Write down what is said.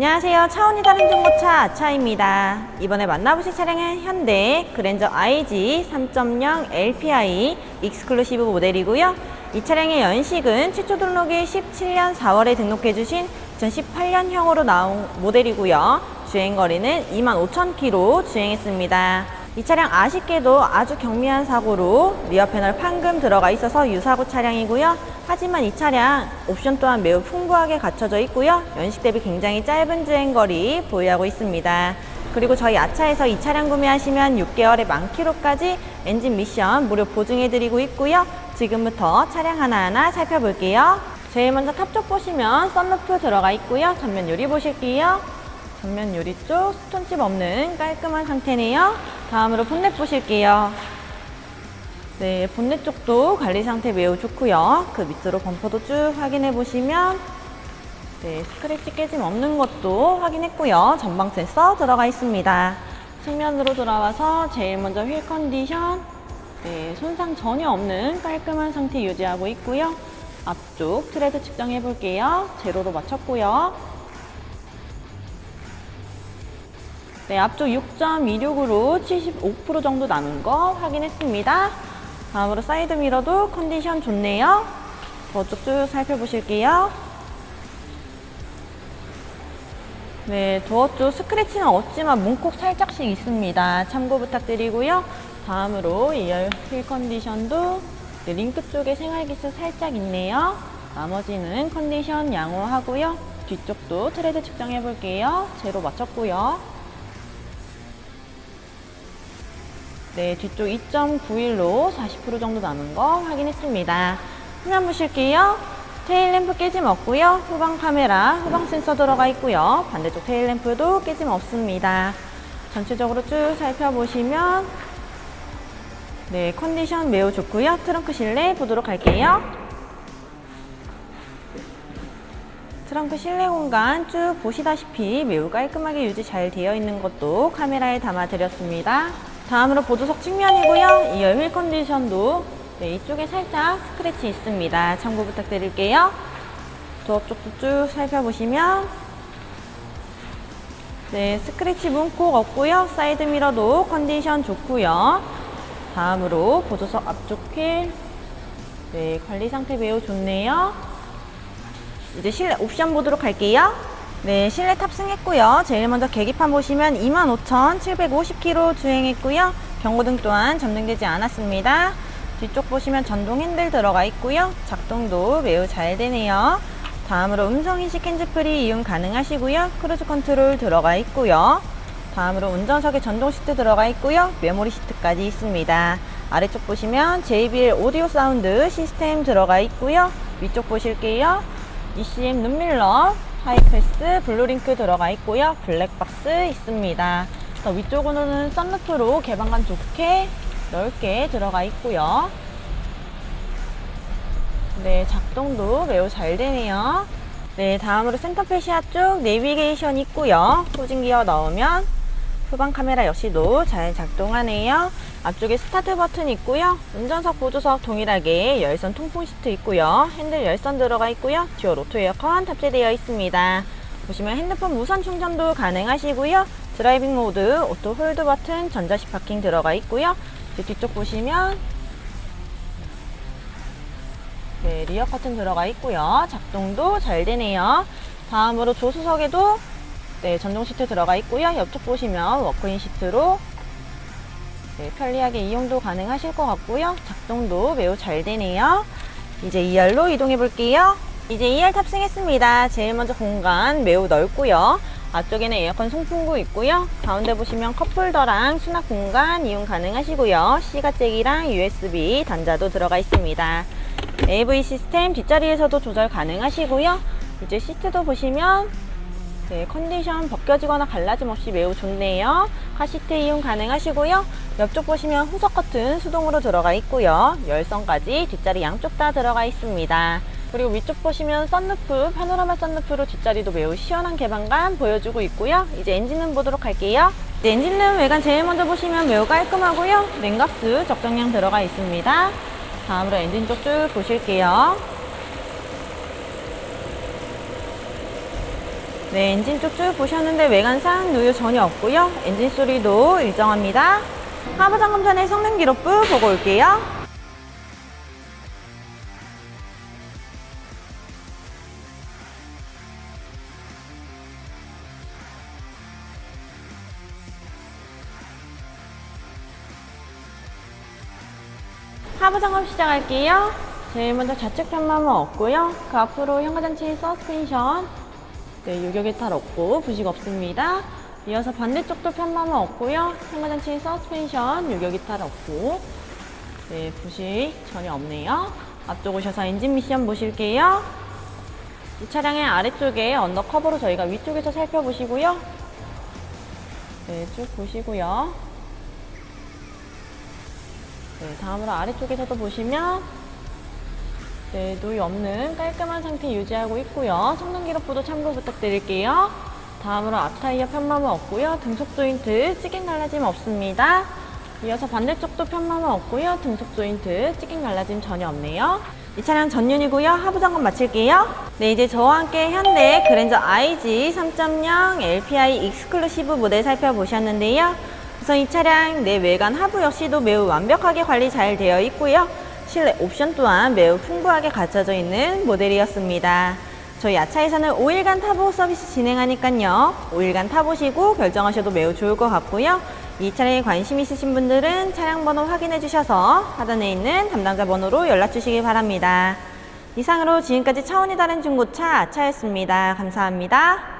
안녕하세요. 차원이 다른 중고차 아차입니다. 이번에 만나보실 차량은 현대 그랜저 IG 3.0 LPI 익스클루시브 모델이고요. 이 차량의 연식은 최초 등록이 17년 4월에 등록해주신 2018년형으로 나온 모델이고요. 주행거리는 25,000km 주행했습니다. 이 차량 아쉽게도 아주 경미한 사고로 리어 패널 판금 들어가 있어서 유사고 차량이고요. 하지만 이 차량 옵션 또한 매우 풍부하게 갖춰져 있고요. 연식 대비 굉장히 짧은 주행거리 보유하고 있습니다. 그리고 저희 아차에서 이 차량 구매하시면 6개월에 만 킬로까지 엔진 미션 무료 보증해드리고 있고요. 지금부터 차량 하나하나 살펴볼게요. 제일 먼저 탑쪽 보시면 썬루프 들어가 있고요. 전면 유리 보실게요. 전면 유리 쪽 스톤칩 없는 깔끔한 상태네요. 다음으로 본넷 보실게요. 네, 본넷 쪽도 관리 상태 매우 좋고요. 그 밑으로 범퍼도 쭉 확인해 보시면 네, 스크래치 깨짐 없는 것도 확인했고요. 전방 센서 들어가 있습니다. 측면으로 돌아와서 제일 먼저 휠 컨디션 네, 손상 전혀 없는 깔끔한 상태 유지하고 있고요. 앞쪽 트레드 측정해 볼게요. 제로로 맞췄고요. 네, 앞쪽 6.26으로 75% 정도 남은 거 확인했습니다. 다음으로 사이드 미러도 컨디션 좋네요. 저쪽 쭉 살펴보실게요. 네, 쪽 스크래치는 없지만 문콕 살짝씩 있습니다. 참고 부탁드리고요. 다음으로 2열 휠 컨디션도 네, 링크 쪽에 생활기스 살짝 있네요. 나머지는 컨디션 양호하고요. 뒤쪽도 트레드 측정해 볼게요. 제로 맞췄고요. 네, 뒤쪽 2.91로 40% 정도 남은 거 확인했습니다. 화면 보실게요. 테일 램프 깨짐 없고요. 후방 카메라, 후방 센서 들어가 있고요. 반대쪽 테일 램프도 깨짐 없습니다. 전체적으로 쭉 살펴보시면 네, 컨디션 매우 좋고요. 트렁크 실내 보도록 할게요. 트렁크 실내 공간 쭉 보시다시피 매우 깔끔하게 유지 잘 되어 있는 것도 카메라에 담아 드렸습니다. 다음으로 보조석 측면이고요. 2열 휠 컨디션도 네, 이쪽에 살짝 스크래치 있습니다. 참고 부탁드릴게요. 도어 쪽도 쭉 살펴보시면 네, 스크래치 문콕 없고요. 사이드 미러도 컨디션 좋고요. 다음으로 보조석 앞쪽 휠 네, 관리 상태 매우 좋네요. 이제 실내 옵션 보도록 할게요. 네, 실내 탑승했고요. 제일 먼저 계기판 보시면 25,750km 주행했고요. 경고등 또한 점등되지 않았습니다. 뒤쪽 보시면 전동 핸들 들어가 있고요. 작동도 매우 잘 되네요. 다음으로 음성 인식 핸즈프리 이용 가능하시고요. 크루즈 컨트롤 들어가 있고요. 다음으로 운전석에 전동 시트 들어가 있고요. 메모리 시트까지 있습니다. 아래쪽 보시면 JBL 오디오 사운드 시스템 들어가 있고요. 위쪽 보실게요. ECM 눈밀러, 하이패스, 블루링크 들어가 있고요. 블랙박스 있습니다. 더 위쪽으로는 썬루프로 개방감 좋게 넓게 들어가 있고요. 네, 작동도 매우 잘 되네요. 네, 다음으로 센터페시아 쪽 내비게이션 있고요. 후진 기어 넣으면 후방 카메라 역시도 잘 작동하네요. 앞쪽에 스타트 버튼 있고요. 운전석, 보조석 동일하게 열선 통풍 시트 있고요. 핸들 열선 들어가 있고요. 듀얼 오토 에어컨 탑재되어 있습니다. 보시면 핸드폰 무선 충전도 가능하시고요. 드라이빙 모드, 오토 홀드 버튼, 전자식 파킹 들어가 있고요. 이제 뒤쪽 보시면 네, 리어 커튼 들어가 있고요. 작동도 잘 되네요. 다음으로 조수석에도 네, 전동 시트 들어가 있고요. 옆쪽 보시면 워크인 시트로 네, 편리하게 이용도 가능하실 것 같고요. 작동도 매우 잘 되네요. 이제 2열로 이동해 볼게요. 이제 2열 탑승했습니다. 제일 먼저 공간 매우 넓고요. 앞쪽에는 에어컨 송풍구 있고요. 가운데 보시면 컵홀더랑 수납 공간 이용 가능하시고요. C가잭이랑 USB 단자도 들어가 있습니다. AV 시스템 뒷자리에서도 조절 가능하시고요. 이제 시트도 보시면 네, 컨디션 벗겨지거나 갈라짐 없이 매우 좋네요. 카시트 이용 가능하시고요. 옆쪽 보시면 후석 커튼 수동으로 들어가 있고요. 열선까지 뒷자리 양쪽 다 들어가 있습니다. 그리고 위쪽 보시면 썬루프, 파노라마 썬루프로 뒷자리도 매우 시원한 개방감 보여주고 있고요. 이제 엔진룸 보도록 할게요. 이제 엔진룸 외관 제일 먼저 보시면 매우 깔끔하고요. 냉각수 적정량 들어가 있습니다. 다음으로 엔진 쪽 쭉 보실게요. 네, 엔진 쪽쭉 보셨는데 외관상 누유 전혀 없고요. 엔진 소리도 일정합니다. 하부 점검 전에 성능 기록부 보고 올게요. 하부 점검 시작할게요. 제일 먼저 좌측 편마모 없고요. 그 앞으로 현가장치 서스펜션 네, 유격이탈 없고 부식 없습니다. 이어서 반대쪽도 편마모 없고요. 현가장치 서스펜션 유격이탈 없고 네, 부식 전혀 없네요. 앞쪽 오셔서 엔진 미션 보실게요. 이 차량의 아래쪽에 언더커버로 저희가 위쪽에서 살펴보시고요. 네, 쭉 보시고요. 네, 다음으로 아래쪽에서도 보시면 네, 노이 없는 깔끔한 상태 유지하고 있고요. 성능 기록부도 참고 부탁드릴게요. 다음으로 앞타이어 편마모 없고요. 등속 조인트 찌긴 갈라짐 없습니다. 이어서 반대쪽도 편마모 없고요. 등속 조인트 찌긴 갈라짐 전혀 없네요. 이 차량 전륜이고요. 하부 점검 마칠게요. 네, 이제 저와 함께 현대 그랜저 IG 3.0 LPI 익스클루시브 모델 살펴보셨는데요. 우선 이 차량 내 외관 하부 역시도 매우 완벽하게 관리 잘 되어 있고요. 실내 옵션 또한 매우 풍부하게 갖춰져 있는 모델이었습니다. 저희 야차에서는 5일간 타보 서비스 진행하니까요. 5일간 타보시고 결정하셔도 매우 좋을 것 같고요. 이 차량에 관심 있으신 분들은 차량 번호 확인해 주셔서 하단에 있는 담당자 번호로 연락 주시기 바랍니다. 이상으로 지금까지 차원이 다른 중고차 차였습니다. 감사합니다.